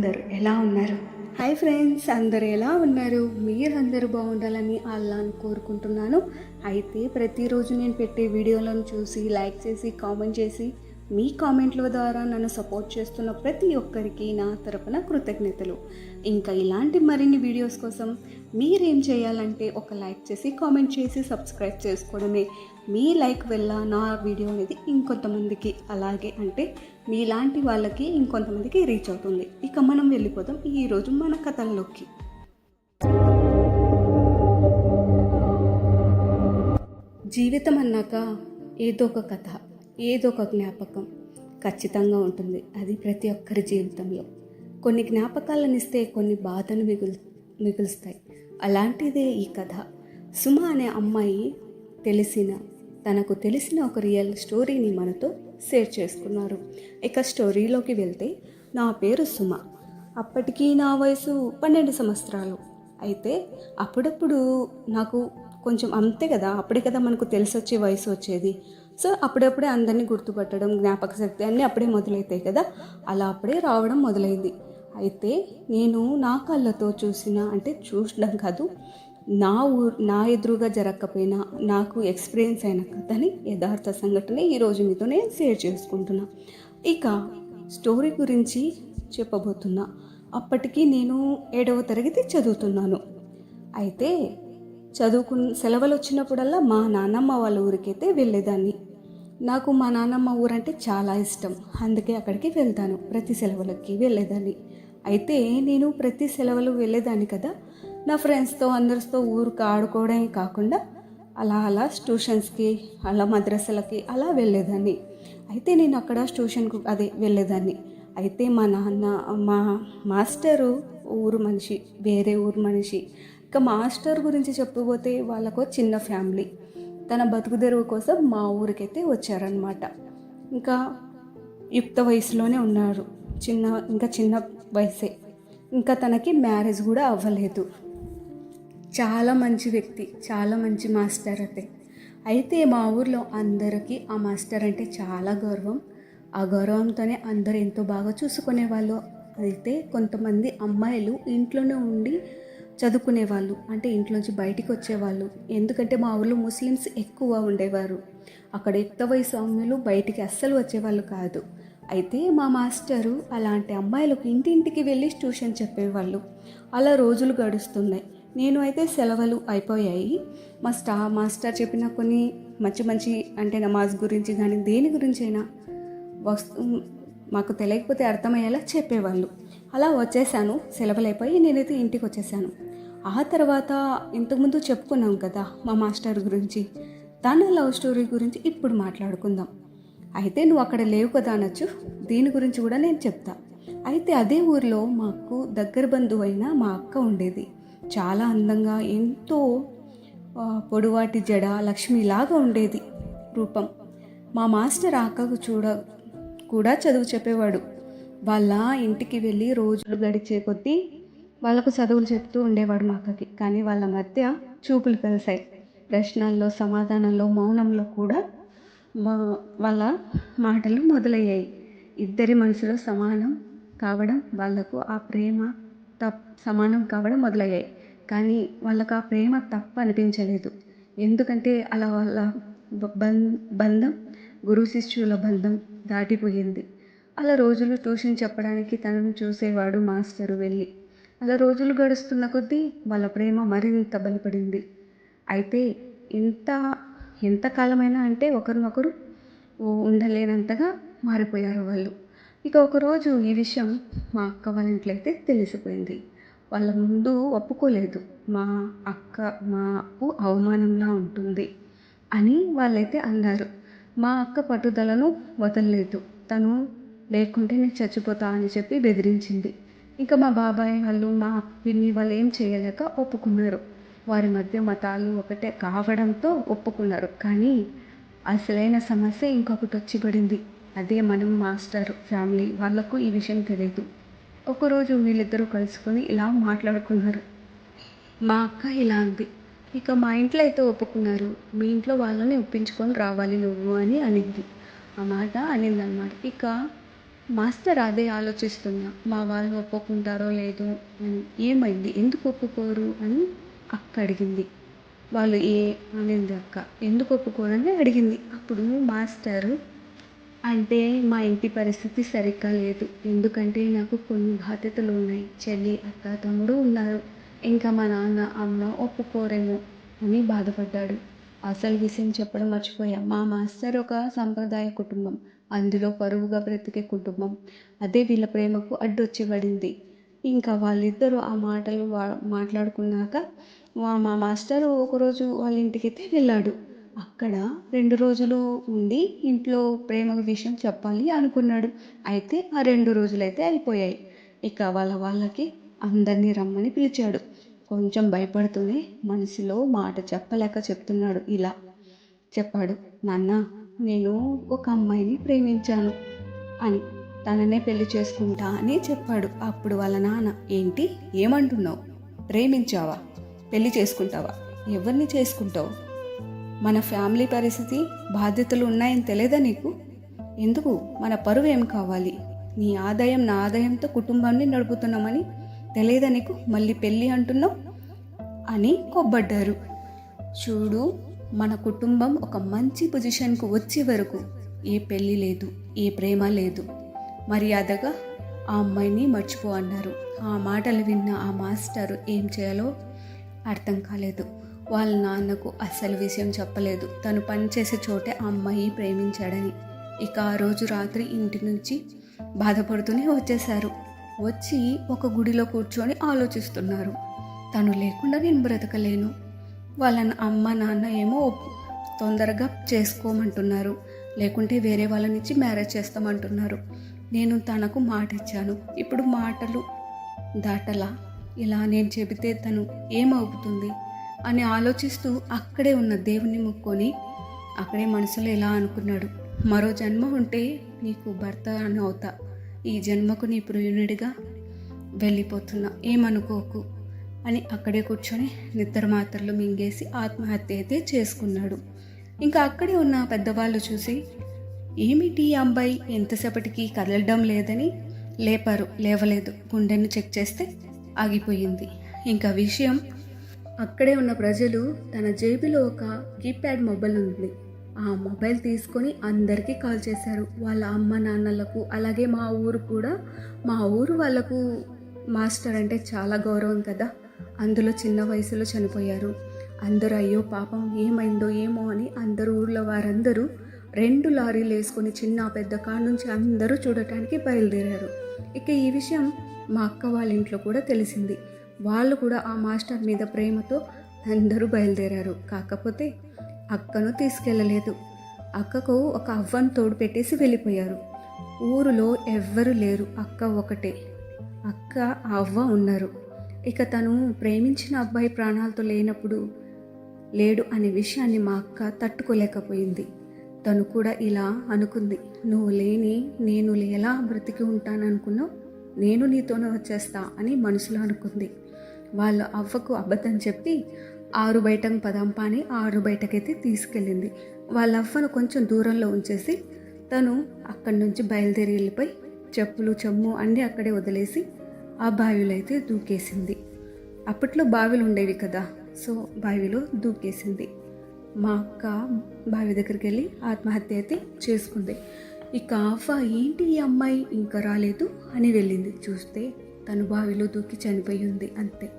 అందరూ ఎలా ఉన్నారు? హాయ్ ఫ్రెండ్స్ అందరు ఎలా ఉన్నారు? మీరు అందరూ బాగుండాలని అల్లాను కోరుకుంటున్నాను. అయితే ప్రతిరోజు నేను పెట్టే వీడియోలను చూసి లైక్ చేసి కామెంట్ చేసి మీ కామెంట్ల ద్వారా నన్ను సపోర్ట్ చేస్తున్న ప్రతి ఒక్కరికి నా తరపున కృతజ్ఞతలు. ఇంకా ఇలాంటి మరిన్ని వీడియోస్ కోసం మీరేం చేయాలంటే ఒక లైక్ చేసి కామెంట్ చేసి సబ్స్క్రైబ్ చేసుకోవడమే. మీ లైక్ వల్ల నా వీడియో అనేది ఇంకొంతమందికి అలాగే అంటే మీలాంటి వాళ్ళకి ఇంకొంతమందికి రీచ్ అవుతుంది. ఇక మనం వెళ్ళిపోదాం ఈరోజు మన కథల్లోకి. జీవితం అన్నాక ఏదో ఒక కథ. ఏదో ఒక జ్ఞాపకం ఖచ్చితంగా ఉంటుంది. అది ప్రతి ఒక్కరి జీవితంలో. కొన్ని జ్ఞాపకాలను ఇస్తే కొన్ని బాధను మిగులు మిగులుస్తాయి. అలాంటిదే ఈ కథ. సుమ అనే అమ్మాయి తెలిసిన తనకు తెలిసిన ఒక రియల్ స్టోరీని మనతో షేర్ చేసుకున్నారు. ఇక స్టోరీలోకి వెళ్తే నా పేరు సుమ. అప్పటికి నా వయసు పన్నెండు సంవత్సరాలు. అయితే అప్పుడప్పుడు నాకు కొంచెం అంతే కదా అప్పుడే కదా మనకు తెలిసొచ్చే వయసు వచ్చేది. సో అప్పుడప్పుడే అందరినీ గుర్తుపట్టడం జ్ఞాపక శక్తి అన్నీ అప్పుడే మొదలవుతాయి కదా. అలా అప్పుడే రావడం మొదలైంది. అయితే నేను నా కళ్ళతో చూసిన అంటే చూడడం కాదు నా ఊరు నా ఎదురుగా జరగకపోయినా నాకు ఎక్స్పీరియన్స్ అయిన కథని యథార్థ సంఘటన ఈరోజు మీతో నేను షేర్ చేసుకుంటున్నా. ఇక స్టోరీ గురించి చెప్పబోతున్నా. అప్పటికి నేను ఏడవ తరగతి చదువుతున్నాను. అయితే చదువుకున్న సెలవులు వచ్చినప్పుడల్లా మా నాన్నమ్మ వాళ్ళ ఊరికైతే వెళ్ళేదాన్ని. నాకు మా నాన్నమ్మ ఊరంటే చాలా ఇష్టం. అందుకే అక్కడికి వెళ్తాను. ప్రతి సెలవులకి వెళ్ళేదాన్ని. అయితే నేను ప్రతి సెలవులు వెళ్ళేదాన్ని కదా. నా ఫ్రెండ్స్తో అందరితో ఊరికి ఆడుకోవడమే కాకుండా అలా అలా ట్యూషన్స్కి అలా మద్రసలకి అలా వెళ్ళేదాన్ని. అయితే నేను అక్కడ ట్యూషన్కు అదే వెళ్ళేదాన్ని. అయితే మా నాన్న మా మాస్టరు ఊరు మనిషి వేరే ఊరు మనిషి. ఇక మాస్టర్ గురించి చెప్పబోతే వాళ్ళకు చిన్న ఫ్యామిలీ. తన బతుకుదెరువు కోసం మా ఊరికైతే వచ్చారనమాట ఇంకా యుక్త వయసులోనే ఉన్నారు. చిన్న ఇంకా చిన్న వయసే. ఇంకా తనకి మ్యారేజ్ కూడా అవ్వలేదు. చాలా మంచి వ్యక్తి చాలా మంచి మాస్టర్ అయితే అయితే మా ఊర్లో అందరికీ ఆ మాస్టర్ అంటే చాలా గౌరవం. ఆ గౌరవంతోనే అందరూ ఎంతో బాగా చూసుకునేవాళ్ళు. అయితే కొంతమంది అమ్మాయిలు ఇంట్లోనే ఉండి చదువుకునేవాళ్ళు అంటే ఇంట్లోంచి బయటికి వచ్చేవాళ్ళు. ఎందుకంటే మా ఊర్లో ముస్లిమ్స్ ఎక్కువ ఉండేవారు. అక్కడ యుక్త వయసు బయటికి అస్సలు వచ్చేవాళ్ళు కాదు. అయితే మా మాస్టరు అలాంటి అమ్మాయిలకు ఇంటింటికి వెళ్ళి ట్యూషన్ చెప్పేవాళ్ళు. అలా రోజులు గడుస్తున్నాయి. నేను అయితే సెలవులు అయిపోయాయి. మా స్టా మాస్టర్ చెప్పిన కొన్ని మంచి మంచి అంటే నమాజ్ గురించి కానీ దేని గురించి అయినా వస్తు మాకు తెలియకపోతే అర్థమయ్యేలా చెప్పేవాళ్ళు. అలా వచ్చేసాను. సెలవులు అయిపోయి నేనైతే ఇంటికి వచ్చేసాను. ఆ తర్వాత ఇంతకుముందు చెప్పుకున్నాం కదా మా మాస్టర్ గురించి. తన లవ్ స్టోరీ గురించి ఇప్పుడు మాట్లాడుకుందాం. అయితే నువ్వు అక్కడ లేవు కదా అనొచ్చు. దీని గురించి కూడా నేను చెప్తా. అయితే అదే ఊరిలో మాకు దగ్గర బంధువు అయిన మా అక్క ఉండేది. చాలా అందంగా ఎంతో పొడువాటి జడ లక్ష్మిలాగా ఉండేది రూపం. మా మాస్టర్ అక్కకు చూడ కూడా చదువు చెప్పేవాడు. వాళ్ళ ఇంటికి వెళ్ళి రోజులు గడిచే కొద్దీ వాళ్ళకు చదువులు చెప్తూ ఉండేవాడు మా అక్కకి. కానీ వాళ్ళ మధ్య చూపులు కలిసాయి ప్రశ్నల్లో సమాధానంలో మౌనంలో కూడా మా వాళ్ళ మాటలు మొదలయ్యాయి. ఇద్దరి మనసులో సమానం కావడం వాళ్ళకు ఆ ప్రేమ తప్ సమానం కావడం మొదలయ్యాయి. కానీ వాళ్ళకు ఆ ప్రేమ తప్పు అనిపించలేదు. ఎందుకంటే అలా వాళ్ళ బం- బంధం గురు శిష్యుల బంధం దాటిపోయింది. అలా రోజులు ట్యూషన్ చెప్పడానికి తనను చూసేవాడు మాస్టరు వెళ్ళి. అలా రోజులు గడుస్తున్న కొద్దీ వాళ్ళ ప్రేమ మరింత బలపడింది. అయితే ఇంత ఎంతకాలమైనా అంటే ఒకరినొకరు ఉండలేనంతగా మారిపోయారు వాళ్ళు. ఇక ఒకరోజు ఈ విషయం మా అక్క వాళ్ళ ఇంట్లో అయితే తెలిసిపోయింది. వాళ్ళ ముందు ఒప్పుకోలేదు. మా అక్క మా అప్పు అవమానంలా ఉంటుంది అని వాళ్ళైతే అన్నారు. మా అక్క పట్టుదలను వదలలేదు. తను లేకుంటే నేను చచ్చిపోతా అని చెప్పి బెదిరించింది. ఇంకా మా బాబాయ్ వాళ్ళు మా పిన్ని వాళ్ళు ఏం చేయలేక ఒప్పుకున్నారు. వారి మధ్య మతాలు ఒకటే కావడంతో ఒప్పుకున్నారు. కానీ అసలైన సమస్య ఇంకొకటి వచ్చి పడింది. అదే మనం మాస్టర్ ఫ్యామిలీ వాళ్ళకు ఈ విషయం తెలియదు. ఒకరోజు వీళ్ళిద్దరూ కలుసుకొని ఇలా మాట్లాడుకున్నారు. మా అక్క ఇలా అంది. ఇక మా ఇంట్లో అయితే ఒప్పుకున్నారు. మీ ఇంట్లో వాళ్ళని ఒప్పించుకొని రావాలి నువ్వు అని అనింది. ఆ మాట అనిందనమాట ఇక మాస్టర్ అదే ఆలోచిస్తున్నా మా వాళ్ళు ఒప్పుకుంటారో లేదో అని. ఏమైంది? ఎందుకు ఒప్పుకోరు అని అక్క అడిగింది. వాళ్ళు ఏ అనింది అక్క ఎందుకు ఒప్పుకోరని అడిగింది. అప్పుడు మాస్టరు అంటే మా ఇంటి పరిస్థితి సరిగ్గా లేదు. ఎందుకంటే నాకు కొన్ని బాధ్యతలు ఉన్నాయి. చెల్లి అక్క తమ్ముడు ఉన్నారు. ఇంకా మా నాన్న అమ్మ ఒప్పుకోరేమో అని బాధపడ్డాడు. అసలు విషయం చెప్పడం మర్చిపోయా. మా మాస్టర్ ఒక సంప్రదాయ కుటుంబం. అందులో పరువుగా బ్రతికే కుటుంబం. అదే వీళ్ళ ప్రేమకు అడ్డొచ్చి పడింది ఇంకా వాళ్ళిద్దరూ ఆ మాటలు వా మాట్లాడుకున్నాక మా మాస్టారు ఒకరోజు వాళ్ళ ఇంటికైతే వెళ్ళాడు. అక్కడ రెండు రోజులు ఉండి ఇంట్లో ప్రేమ విషయం చెప్పాలి అనుకున్నాడు. అయితే ఆ రెండు రోజులైతే అయిపోయాయి. ఇక వాళ్ళ వాళ్ళకి అందరినీ రమ్మని పిలిచాడు. కొంచెం భయపడుతూనే మనసులో మాట చెప్పలేక చెప్తున్నాడు ఇలా. చెప్పాడు నాన్న నేను ఒక అమ్మాయిని ప్రేమించాను అని తననే పెళ్ళి చేసుకుంటా అని చెప్పాడు. అప్పుడు వాళ్ళ నాన్న ఏంటి? ఏమంటున్నావు? ప్రేమించావా? పెళ్ళి చేసుకుంటావా? ఎవరిని చేసుకుంటావు? మన ఫ్యామిలీ పరిస్థితి బాధ్యతలు ఉన్నాయని తెలియదా నీకు? ఎందుకు? మన పరువు ఏం కావాలి? నీ ఆదాయం నా ఆదాయంతో కుటుంబాన్ని నడుపుతున్నామని తెలియదా నీకు? మళ్ళీ పెళ్ళి అంటున్నావు? అని కొబ్బడ్డారు. చూడు మన కుటుంబం ఒక మంచి పొజిషన్కు వచ్చే వరకు ఏ పెళ్ళి లేదు ఏ ప్రేమ లేదు. మర్యాదగా ఆ అమ్మాయిని మర్చిపో అన్నారు. ఆ మాటలు విన్న ఆ మాస్టర్ ఏం చేయాలో అర్థం కాలేదు. వాళ్ళ నాన్నకు అస్సలు విషయం చెప్పలేదు. తను పనిచేసే చోటే ఆ అమ్మాయి ప్రేమించాడని. ఇక ఆ రోజు రాత్రి ఇంటి నుంచి బాధపడుతూనే వచ్చేశారు. వచ్చి ఒక గుడిలో కూర్చొని ఆలోచిస్తున్నారు. తను లేకుండా నేను బ్రతకలేను. వాళ్ళ అమ్మ నాన్న ఏమో తొందరగా చేసుకోమంటున్నారు. లేకుంటే వేరే వాళ్ళనిచ్చి మ్యారేజ్ చేస్తామంటున్నారు. నేను తనకు మాట ఇచ్చాను ఇప్పుడు మాటలు దాటలా? ఇలా నేను చెబితే తను ఏమవుతుంది? అని ఆలోచిస్తూ అక్కడే ఉన్న దేవుణ్ణి ముక్కొని అక్కడే మనసులో ఇలా అనుకున్నాడు. మరో జన్మ ఉంటే నీకు భర్త అని అవుతా. ఈ జన్మకు నీ ప్రియునిడిగా వెళ్ళిపోతున్నా. ఏమనుకోకు? అని అక్కడే కూర్చొని నిద్ర మాత్రలు మింగేసి ఆత్మహత్య అయితే చేసుకున్నాడు. ఇంకా అక్కడే ఉన్న పెద్దవాళ్ళు చూసి ఏమిటి అబ్బాయి ఎంతసేపటికి కదలడం లేదని లేపారు లేవలేదు. గుండెను చెక్ చేస్తే ఆగిపోయింది. ఇంకా విషయం అక్కడే ఉన్న ప్రజలు తన జేబులో ఒక కీప్యాడ్ మొబైల్ ఉంది. ఆ మొబైల్ తీసుకొని అందరికీ కాల్ చేశారు. వాళ్ళ అమ్మ నాన్నలకు అలాగే మా ఊరు కూడా. మా ఊరు వాళ్ళకు మాస్టర్ అంటే చాలా గౌరవం కదా. అందులో చిన్న వయసులో చనిపోయారు. అందరూ అయ్యో పాపం ఏమైందో ఏమో అని అందరూ ఊర్లో వారందరూ రెండు లారీలు వేసుకుని చిన్న పెద్ద కాడ నుంచి అందరూ చూడటానికి బయలుదేరారు. ఇక ఈ విషయం మా అక్క వాళ్ళ ఇంట్లో కూడా తెలిసింది. వాళ్ళు కూడా ఆ మాస్టర్ మీద ప్రేమతో అందరూ బయలుదేరారు. కాకపోతే అక్కను తీసుకెళ్ళలేదు అక్కకు ఒక అవ్వను తోడు పెట్టేసి వెళ్ళిపోయారు. ఊరిలో ఎవ్వరు లేరు. అక్క ఒకటే. అక్క అవ్వ ఉన్నారు. ఇక తను ప్రేమించిన అబ్బాయి ప్రాణాలతో లేనప్పుడు లేడు అనే విషయాన్ని మా అక్క తట్టుకోలేకపోయింది. తను కూడా ఇలా అనుకుంది. నువ్వు లేని నేను ఎలా బ్రతికి ఉంటాననుకున్నావు? నేను నీతోనే వచ్చేస్తా అని మనసులో అనుకుంది. వాళ్ళ అవ్వకు అబద్ధం చెప్పి ఆరు బయటకు పదంపా అని ఆరు బయటకైతే తీసుకెళ్ళింది. వాళ్ళ అవ్వను కొంచెం దూరంలో ఉంచేసి తను అక్కడి నుంచి బయలుదేరి వెళ్ళిపోయి చెప్పులు చెమ్ము అన్నీ అక్కడే వదిలేసి ఆ బావిలో అయితే దూకేసింది. అప్పట్లో బావిలు ఉండేవి కదా సో బావిలో దూకేసింది. మా అక్క బావి దగ్గరికి వెళ్ళి ఆత్మహత్య అయితే చేసుకుంది. ఇక ఆఫా ఏంటి ఈ అమ్మాయి? ఇంకా రాలేదు? అని వెళ్ళింది. చూస్తే తను బావిలో దూకి చనిపోయి ఉంది అంతే.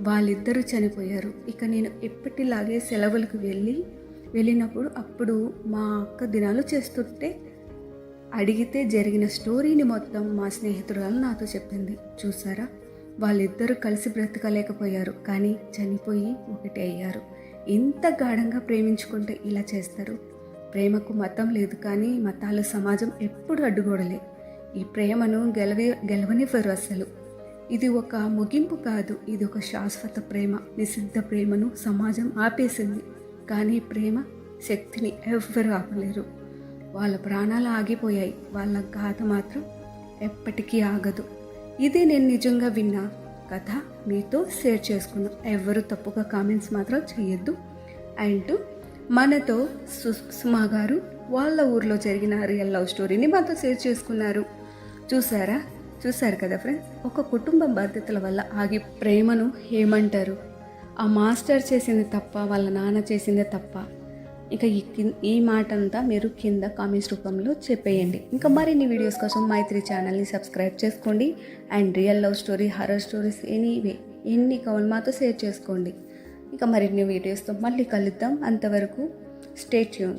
వాళ్ళిద్దరూ చనిపోయారు. ఇక నేను ఎప్పటిలాగే సెలవులకు వెళ్ళి వెళ్ళినప్పుడు అప్పుడు మా అక్క దినాలు చేస్తుంటే అడిగితే జరిగిన స్టోరీని మొత్తం మా స్నేహితురాలు నాతో చెప్పింది. చూసారా వాళ్ళిద్దరూ కలిసి బ్రతకలేకపోయారు. కానీ చనిపోయి ఒకటే అయ్యారు. ఇంత గాఢంగా ప్రేమించుకుంటే ఇలా చేస్తారు? ప్రేమకు మతం లేదు కానీ మతాలు సమాజం ఎప్పుడు అడ్డుగోడలే. ఈ ప్రేమను గెలవే గెలవనివ్వరు అసలు ఇది ఒక ముగింపు కాదు. ఇది ఒక శాశ్వత ప్రేమ. నిషిద్ధ ప్రేమను సమాజం ఆపేసింది. కానీ ప్రేమ శక్తిని ఎవ్వరు ఆపలేరు. వాళ్ళ ప్రాణాలు ఆగిపోయాయి. వాళ్ళ గాథ మాత్రం ఎప్పటికీ ఆగదు. ఇది నేను నిజంగా విన్న కథ. మీతో షేర్ చేసుకున్నా ఎవరు తప్పుగా కామెంట్స్ మాత్రం చేయొద్దు. అండ్ మనతో సుమా గారు వాళ్ళ ఊర్లో జరిగిన రియల్ లవ్ స్టోరీని మాతో షేర్ చేసుకున్నారు. చూసారా? చూసారు కదా ఫ్రెండ్స్? ఒక కుటుంబ బాధ్యతల వల్ల ఆగి ప్రేమను ఏమంటారు ఆ మాస్టర్ చేసింది తప్ప వాళ్ళ నాన్న చేసిందే తప్ప. ఇక ఈ ఈ మాట అంతా మీరు కింద కామెంట్స్ రూపంలో చెప్పేయండి. ఇంకా మరిన్ని వీడియోస్ కోసం మైత్రి ఛానల్ని సబ్స్క్రైబ్ చేసుకోండి. And real love story horror stories anyway ఎన్ని కావాలి మాతో షేర్ చేసుకోండి. ఇక మరిన్ని వీడియోస్తో మళ్ళీ కలుద్దాం. అంతవరకు స్టే ట్యూన్